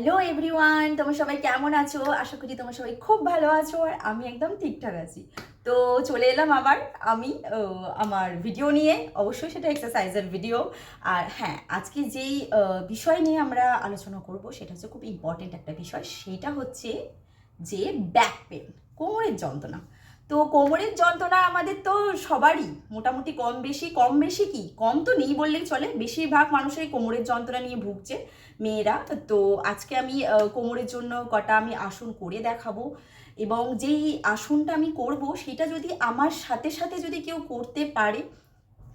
Hello everyone, তোমরা সবাই কেমন আছো? আশা করি তোমরা সবাই খুব ভালো আছো আর আমি একদম ঠিকঠাক আছি। তো চলে এলাম আবার আমি আমার ভিডিও নিয়ে। অবশ্যই সেটা এক্সারসাইজের ভিডিও আর হ্যাঁ আজকে যেই বিষয় নিয়ে আমরা আলোচনা করব, সেটা হচ্ছে খুব ইম্পর্টেন্ট একটা বিষয়। সেটা হচ্ছে যে ব্যাক পেন কোমরের যন্ত্রণা। তো কোমরের যন্ত্রণা আমাদের তো সবারই, মোটামুটি কম বেশি কম বেশি কি? কম তো নেই বললেই চলে, বেশিরভাগ মানুষই কোমরের যন্ত্রণা নিয়ে ভুগছে মেয়েরা। তো আজকে আমি কোমরের জন্য কটা আমি আসন করে দেখাবো এবং যেই আসনটা আমি করব সেটা যদি আমার সাথে সাথে যদি কেউ করতে পারে,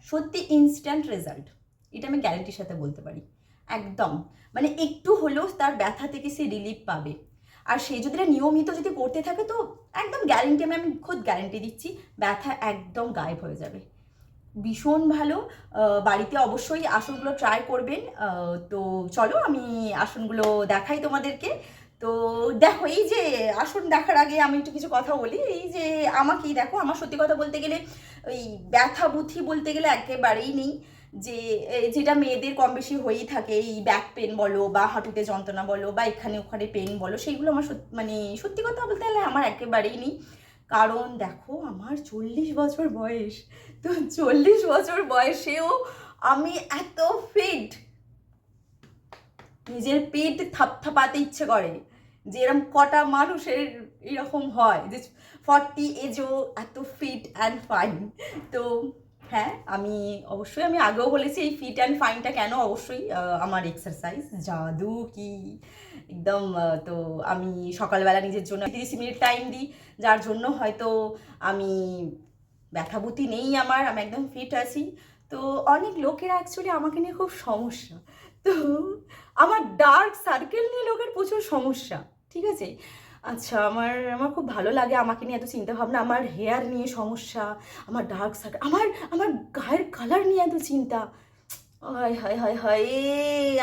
সত্যি ইনস্ট্যান্ট রেজাল্ট এটা আমি গ্যারেন্টির সাথে বলতে পারি। একদম। মানে একটু হলেও তার ব্যথা থেকে সে রিলিফ পাবে। আর সে যদি এটা নিয়মিত যদি করতে থাকে তো একদম গ্যারেন্টি আমি আমি খুদ গ্যারেন্টি দিচ্ছি, ব্যথা একদম গায়েব হয়ে যাবে। ভীষণ ভালো বাড়িতে অবশ্যই আসনগুলো ট্রাই করবেন। তো চলো আমি আসনগুলো দেখাই তোমাদেরকে। তো দেখো, এই যে আসন দেখার আগে আমি একটু কিছু কথা বলি। এই যে আমাকেই দেখো, আমার সত্যি কথা বলতে গেলে ওই ব্যথা বুদ্ধি বলতে গেলে একেবারেই নেই। যে যেটা মেয়েদের কম বেশি হয়েই থাকে, এই ব্যাক পেন বলো বা হাঁটুতে যন্ত্রণা বলো বা এখানে ওখানে পেন বলো, সেইগুলো আমার মানে সত্যি কথা বলতে গেলে আমার একেবারেই নেই। কারণ দেখো, আমার চল্লিশ বছর বয়স, তো চল্লিশ বছর বয়সেও আমি এত ফিট নিজের পেট থাপথাপাতে ইচ্ছে করে, যে এরকম কটা মানুষের এরকম হয়, যে ফর্টি এজও এত ফিট অ্যান্ড ফাইন তো হ্যাঁ আমি অবশ্যই, আমি আগেও বলেছি এই ফিট অ্যান্ড ফাইনটা কেন অবশ্যই আমার এক্সারসাইজ জাদু কি? একদম তো আমি সকালবেলা নিজের জন্য তিরিশ মিনিট টাইম দিই, যার জন্য হয়তো আমি ব্যথাবুতি নেই আমার, আমি একদম ফিট আছি। তো অনেক লোকের অ্যাকচুয়ালি আমাকে নিয়ে খুব সমস্যা। তো আমার ডার্ক সার্কেল নিয়ে লোকের প্রচুর সমস্যা, ঠিক আছে? আচ্ছা আমার আমার খুব ভালো লাগে আমাকে নিয়ে এত চিন্তা ভাবনা আমার হেয়ার নিয়ে সমস্যা, আমার ডার্ক সার্কেল আমার আমার গায়ের কালার নিয়ে এত চিন্তা। হায় হায় হায় হায়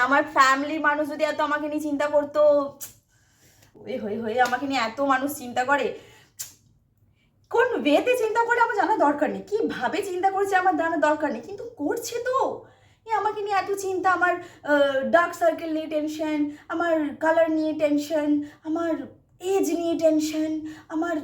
আমার ফ্যামিলির মানুষ যদি এত আমাকে নিয়ে চিন্তা করতো। ওই হয়ে হয়ে আমাকে নিয়ে এত মানুষ চিন্তা করে। কোন ওয়েতে চিন্তা করে আমার জানা দরকার নেই? কীভাবে চিন্তা করছে আমার জানার দরকার নেই? কিন্তু করছে তো। আমাকে নিয়ে এত চিন্তা, আমার ডার্ক সার্কেল নিয়ে টেনশন আমার কালার নিয়ে টেনশন আমার এজ নিয়ে টেনশন, আমার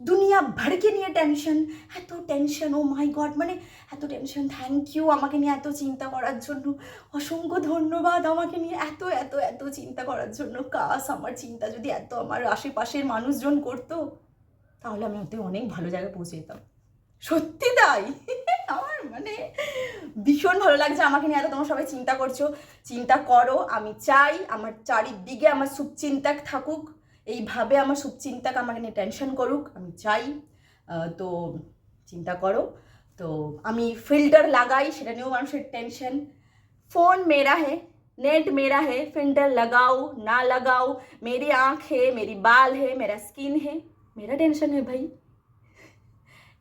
দুনিয়া ভরকে নিয়ে টেনশন, এত টেনশন, ও মাই গড মানে এত টেনশন থ্যাংক ইউ আমাকে নিয়ে এত চিন্তা করার জন্য, অসংখ্য ধন্যবাদ আমাকে নিয়ে এত এত এত চিন্তা করার জন্য, কাস আমার চিন্তা যদি এত আমার আশেপাশের মানুষজন করতো, তাহলে আমি ওতে অনেক ভালো জায়গায় পৌঁছে যেতাম সত্যি তাই? আমার মানে ভীষণ ভালো লাগছে আমাকে নিয়ে এত, তোমরা সবাই চিন্তা করছ, চিন্তা করো, আমি চাই, আমার চারিদিকে আমার শুভচিন্তাক থাকুক। এইভাবে আমার শুভচিন্তাক আমাকে নিয়ে টেনশন করুক আমি চাই আহ, তো চিন্তা করো তো আমি ফিল্টার লাগাই সেটা নিয়েও মানুষের টেনশন फोन मेरा है नेट मेरा है फिल्टर लगाओ ना लगाओ मेरी आँख है मेरी बाल है मेरा स्किन है मेरा टेंशन है भाई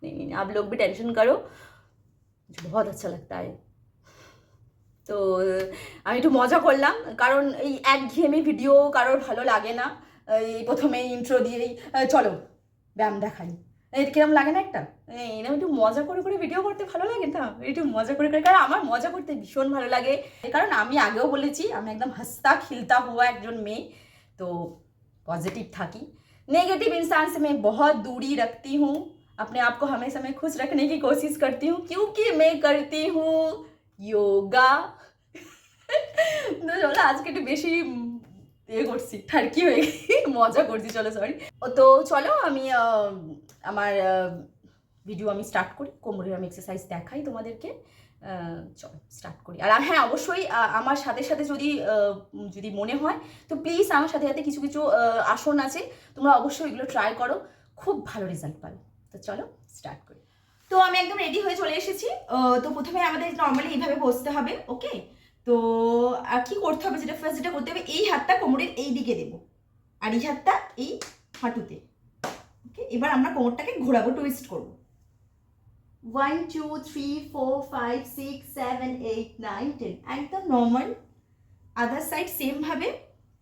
नहीं नहीं नहीं, आप लोग भी टेंशन करो मुझे बहुत अच्छा लगता है তো আমি একটু মজা করলাম কারণ এই একঘেয়েমি ভিডিও কারোর ভালো লাগে না এই প্রথমে ইন্ট্রো দিয়েই আহ, চলো ব্যায়াম দেখাই এই কিরম লাগে না একটা এই এরকম একটু মজা করে করে ভিডিও করতে ভালো লাগে না একটু মজা করে করে কারণ আমার মজা করতে ভীষণ ভালো লাগে কারণ আমি আগেও বলেছি আমি একদম হাসতা খিলতা হওয়া একজন মেয়ে তো पॉजिटिव থাকি नेगेटिव इंसान से मैं बहुत दूरी रखती हूँ अपने आप को हमेशा मैं खुश रखने की कोशिश करती हूँ क्योंकि मैं करती हूँ योगा তো চলো আজকে একটু বেশি উম, ইয়ে করছি। ঠারকি হয়ে মজা করছি, চলো সরি তো চলো, আমি আমার ভিডিও আমি স্টার্ট করি। কোমরের আমি এক্সারসাইজ দেখাই তোমাদেরকে। চলো স্টার্ট করি। আর হ্যাঁ অবশ্যই আমার সাথে সাথে যদি যদি মনে হয়, তো প্লিজ আমার সাথে সাথে কিছু কিছু আসন আছে। তোমরা অবশ্যই এগুলো ট্রাই করো। খুব ভালো রেজাল্ট পাবে। তো চলো স্টার্ট করি। তো আমি একদম রেডি হয়ে চলে এসেছি। তো প্রথমে আমাদের নর্মালি এইভাবে বসতে হবে ওকে তো আর কি করতে হবে যেটা ফার্স্ট যেটা করতে হবে এই হাতটা কোমরের এই দিকে দেবো। আর এই হাতটা এই হাঁটুতে। ওকে এবার আমরা কোমরটাকে ঘোরাবো টুইস্ট করব। One two three four five six seven eight nine ten একদম নর্মাল আদার সাইড সেমভাবে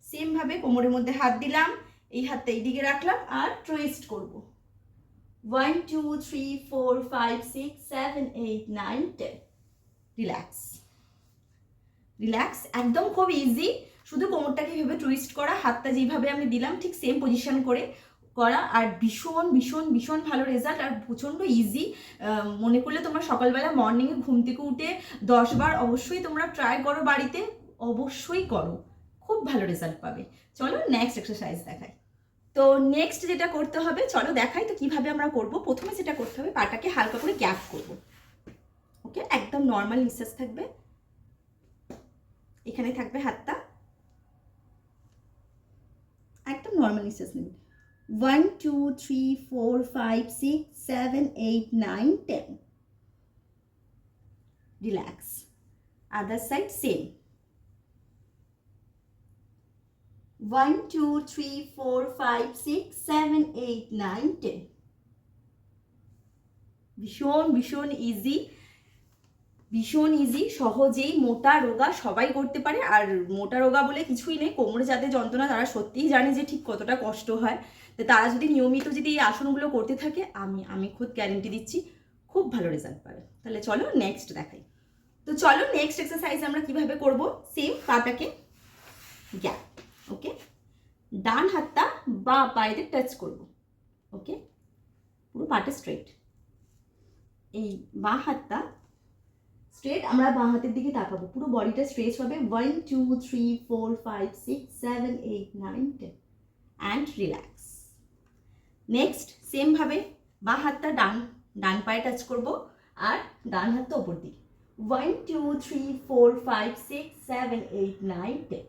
সেমভাবে কোমরের মধ্যে হাত দিলাম এই হাতটা এই দিকে রাখলাম আর টুইস্ট করব। One two three four five six seven eight nine ten relax relax একদম খুব ইজি শুধু কোমরটাকে এভাবে টুইস্ট করা, হাতটা যেভাবে আমি দিলাম, ঠিক সেম পজিশন করে করা। আর ভীষণ ভীষণ ভীষণ ভালো রেজাল্ট আর প্রচণ্ড ইজি মনে করলে তোমরা সকালবেলা মর্নিংয়ে ঘুম থেকে উঠে দশ বার অবশ্যই তোমরা ট্রাই করো বাড়িতে। অবশ্যই করো। খুব ভালো রেজাল্ট পাবে। চলো নেক্সট এক্সারসাইজ দেখাই। তো নেক্সট যেটা করতে হবে, চলো দেখাই তো কীভাবে আমরা করব। প্রথমে যেটা করতে হবে, পাটাকে হালকা করে গ্যাপ করব। ওকে একদম নর্মাল নিঃশ্বাস থাকবে। এখানে থাকবে হাতটা। একদম নর্মাল নিঃশ্বাস নেবে one two three four five six seven eight nine ten relax other side same one two three four five six seven eight nine ten ভীষণ ভীষণ ইজি ভীষণ ইজি সহজেই মোটা রোগা সবাই করতে পারে। আর মোটা রোগা বলে কিছুই নেই, কোমরে যাতে যন্ত্রণা, তারা সত্যিই জানে যে ঠিক কতটা কষ্ট হয়। তো তারা যদি নিয়মিত যদি এই আসনগুলো করতে থাকে, আমি আমি খুব গ্যারেন্টি দিচ্ছি, খুব ভালো রেজাল্ট পাবে। তাহলে চলো নেক্সট দেখাই। তো চলো নেক্সট এক্সারসাইজ আমরা কীভাবে করব? সেম পাটাকে গ্যাপ ওকে ডান হাতটা বা পায়েতে টাচ করব ওকে পুরো পাটা স্ট্রেট এই বাঁ হাতটা স্ট্রেট আমরা বাঁ হাতের দিকে তাকাবো। পুরো বডিটা স্ট্রেচ হবে one two three four five six seven eight nine ten and relax next সেমভাবে বাঁ হাতটা ডান ডান পায়ে টাচ করব আর ডান হাতটা ওপর দিকে। One two three four five six seven eight nine ten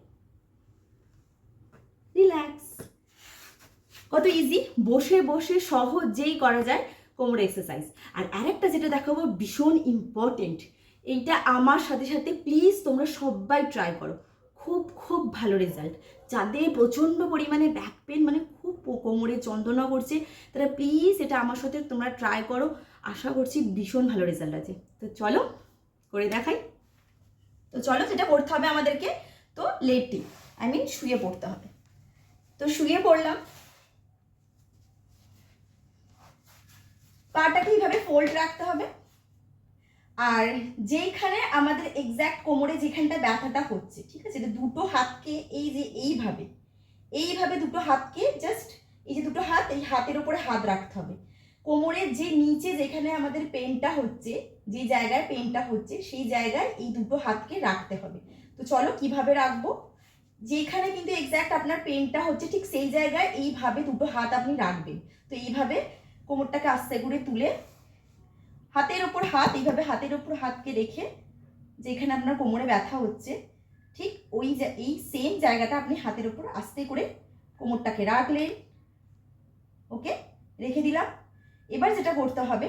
relax কত ইজি বসে বসে সহজেই করা যায় কোমর এক্সারসাইজ আর আরেকটা যেটা দেখাবো ভীষণ ইম্পর্টেন্ট এইটা আমার সাথে সাথে প্লিজ তোমরা সবাই ট্রাই করো। খুব খুব ভালো রেজাল্ট যাদের প্রচণ্ড পরিমাণে ব্যাক পেন মানে খুব কোমরে যন্ত্রণা করছে, তারা প্লিজ এটা আমার সাথে তোমরা ট্রাই করো। আশা করছি ভীষণ ভালো রেজাল্ট আছে। তো চলো, করে দেখাই। তো চলো যেটা করতে হবে আমাদেরকে। তো লেটে আই মিন শুয়ে পড়তে হবে। তো শুয়ে পড়লাম। পাটাকে এইভাবে ফোল্ড রাখতে হবে। আর যেইখানে আমাদের এক্স্যাক্ট কোমরে যেখানটা ব্যথাটা হচ্ছে, ঠিক আছে? এটা দুটো হাতকে এই যে এইভাবে এইভাবে দুটো হাতকে জাস্ট এই যে দুটো হাত, এই হাতের উপরে হাত রাখতে হবে। কোমরের যে নিচে যেখানে আমাদের পেনটা হচ্ছে, যে জায়গায় পেনটা হচ্ছে, সেই জায়গায় এই দুটো হাতকে রাখতে হবে। তো চলো কীভাবে রাখব? যেখানে কিন্তু এক্স্যাক্ট আপনার পেনটা হচ্ছে, ঠিক সেই জায়গায় এইভাবে দুটো হাত আপনি রাখবেন। তো এইভাবে কোমরটাকে আস্তে করে তুলে হাতের ওপর হাত, এইভাবে হাতের ওপর হাতকে রেখে যেখানে আপনার কোমরে ব্যথা হচ্ছে, ঠিক ওই এই সেম জায়গাটা আপনি হাতের ওপর আস্তে করে কোমরটাকে রাখলেন। ওকে? রেখে দিলাম। এবার যেটা করতে হবে,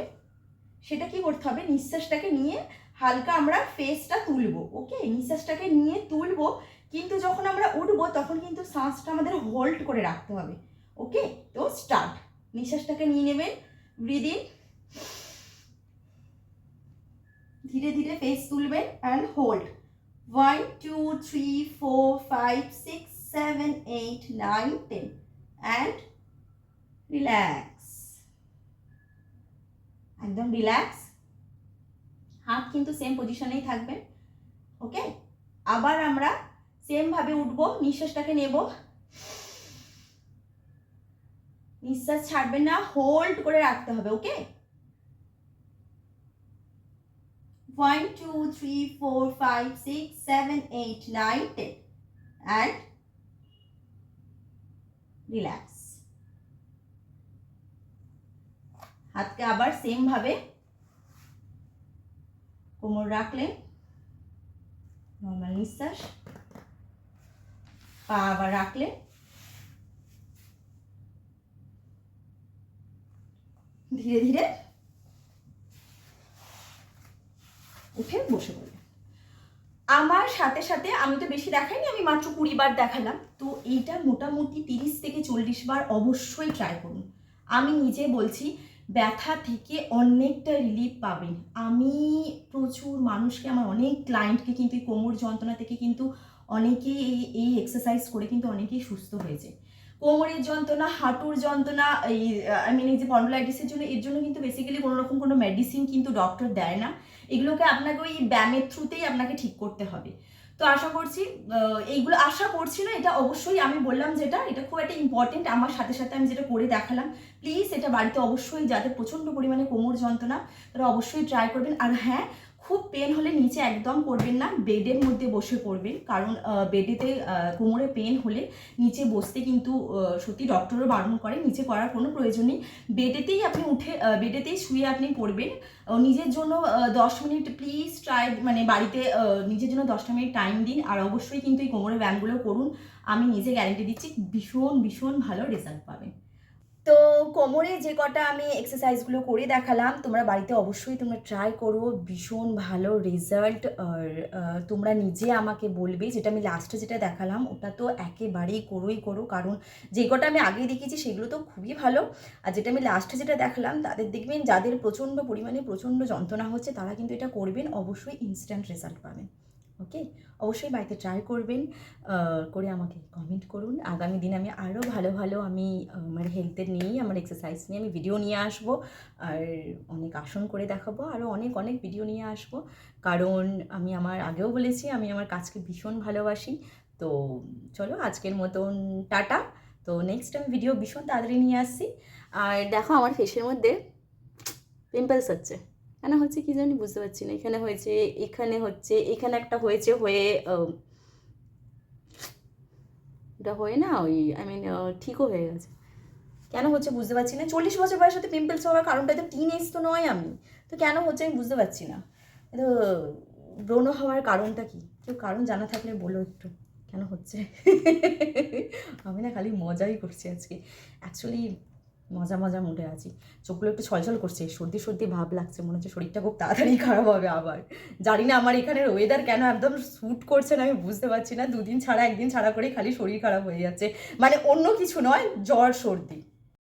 সেটা কি করতে হবে? নিঃশ্বাসটাকে নিয়ে হালকা আমরা ফেসটা তুলবো, ওকে? নিঃশ্বাসটাকে নিয়ে তুলবো, কিন্তু যখন আমরা উঠবো, তখন কিন্তু শ্বাসটা আমাদের হোল্ড করে রাখতে হবে, ওকে? তো স্টার্ট নিঃশ্বাসটাকে নিয়ে নেবেন ব্রিদিং ধীরে ধীরে ফেস তুলবেন and hold one two three four five six seven eight nine ten and relax একদম রিল্যাক্স হাত কিন্তু সেম পজিশনেই থাকবে ওকে আবার আমরা সেমভাবে উঠবো, নিঃশ্বাসটাকে নেব। নিঃশ্বাস ছাড়বেন না হোল্ড করে রাখতে হবে okay one two three four five six seven eight nine ten and relax হাতকে আবার সেম ভাবে কোমর রাখলেন। নর্মাল নিঃশ্বাস। পা আবার রাখলেন। ধীরে ধীরে উঠে বসে পড়লেন আমার সাথে সাথে আমি তো বেশি দেখাইনি, আমি মাত্র কুড়ি বার দেখালাম। তো এইটা মোটামুটি তিরিশ থেকে চল্লিশ বার অবশ্যই ট্রাই করুন। আমি নিজে বলছি, ব্যথা থেকে অনেকটা রিলিফ পাবেন। আমি প্রচুর মানুষকে, আমার অনেক ক্লায়েন্টকে কিন্তু, এই কোমর যন্ত্রণা থেকে কিন্তু অনেকেই এই এই এক্সারসাইজ করে কিন্তু অনেকেই সুস্থ হয়েছে। কোমরের যন্ত্রণা, হাঁটুর যন্ত্রণা, এই আই মিন এই যে পন্ডোলাইটিসের জন্য, এর জন্য কিন্তু বেসিক্যালি কোনো রকম কোনো মেডিসিন কিন্তু ডক্টর দেয় না। এগুলোকে আপনাকে ওই ব্যায়ামের থ্রুতেই আপনাকে ঠিক করতে হবে। তো আশা করছি এইগুলো আশা করছি না, এটা অবশ্যই আমি বললাম যেটা, এটা খুব একটা ইম্পর্টেন্ট আমার সাথে সাথে আমি যেটা করে দেখালাম। প্লিজ এটা বাড়িতে অবশ্যই যাদের প্রচণ্ড পরিমাণে কোমর যন্ত্রণা, তারা অবশ্যই ট্রাই করবেন। আর হ্যাঁ খুব পেন হলে নিচে একদম করবেন না বেডের মধ্যে বসে করবেন কারণ বেডেতে কোমরে পেন হলে নিচে বসতে কিন্তু সত্যি ডক্টরও বারণ করে, নিচে করার কোনো প্রয়োজন নেই। বেডেতেই আপনি উঠে বেডেতেই শুয়ে আপনি করবেন নিজের জন্য দশ মিনিট প্লিজ ট্রাই মানে বাড়িতে নিজের জন্য দশটা মিনিট টাইম দিন। আর অবশ্যই কিন্তু এই কোমরের ব্যায়ামগুলো করুন। আমি নিজে গ্যারেন্টি দিচ্ছি, ভীষণ ভীষণ ভালো রেজাল্ট পাবেন। তো কোমরে যে কটা আমি এক্সারসাইজগুলো করে দেখালাম, তোমরা বাড়িতে অবশ্যই তোমরা ট্রাই করো। ভীষণ ভালো রেজাল্ট আর তোমরা নিজে আমাকে বলবে, যেটা আমি লাস্টে যেটা দেখালাম, ওটা তো একেবারেই করোই করো। কারণ যে কটা আমি আগে দেখেছি সেগুলো তো খুবই ভালো। আর যেটা আমি লাস্টে যেটা দেখালাম, তাদের দেখবেন যাদের প্রচণ্ড পরিমাণে প্রচণ্ড যন্ত্রণা হচ্ছে, তারা কিন্তু এটা করবেন। অবশ্যই ইনস্ট্যান্ট রেজাল্ট পাবেন। ওকে অবশ্যই বাড়িতে ট্রাই করবেন করে আমাকে কমেন্ট করুন। আগামী দিনে আমি আরও ভালো ভালো আমি আমার হেলথের নিয়েই, আমার এক্সারসাইজ নিয়ে আমি ভিডিও নিয়ে আসব। আর অনেক আসন করে দেখাবো আরও অনেক অনেক ভিডিও নিয়ে আসব। কারণ আমি আমার, আগেও বলেছি, আমি আমার কাজকে ভীষণ ভালোবাসি। তো চলো, আজকের মতন টাটা। তো নেক্সট আমি ভিডিও ভীষণ তাড়াতাড়ি নিয়ে আসছি। আর দেখো, আমার ফেসের মধ্যে পিম্পলস হচ্ছে। কেন হচ্ছে কি জানি বুঝতে পারছি না। এখানে হয়েছে, এখানে হচ্ছে, এখানে একটা হয়েছে হয়ে ওটা হয়ে না ওই আই মিন ঠিকও হয়ে গেছে। কেন হচ্ছে বুঝতে পারছি না। চল্লিশ বছর বয়স হতে পিম্পলস হওয়ার কারণটা তো টিন এজ তো নয় আমি। তো কেন হচ্ছে আমি বুঝতে পারছি না। তো ব্রণ হওয়ার কারণটা কি? কেউ কারণ জানা থাকলে বলো একটু, কেন হচ্ছে? আমি না খালি মজাই করছি আজকে। অ্যাকচুয়ালি মজা মজা মুডে আছি। চোখগুলো একটু ছলছল করছে, সর্দি সর্দি ভাব লাগছে, মনে হচ্ছে শরীরটা খুব তাড়াতাড়ি খারাপ হবে আবার। জানি না আমার এখানের ওয়েদার কেন একদম স্যুট করছে না, আমি বুঝতে পারছি না। দুদিন ছাড়া, একদিন ছাড়া করেই খালি শরীর খারাপ হয়ে যাচ্ছে। মানে অন্য কিছু নয়, জ্বর, সর্দি।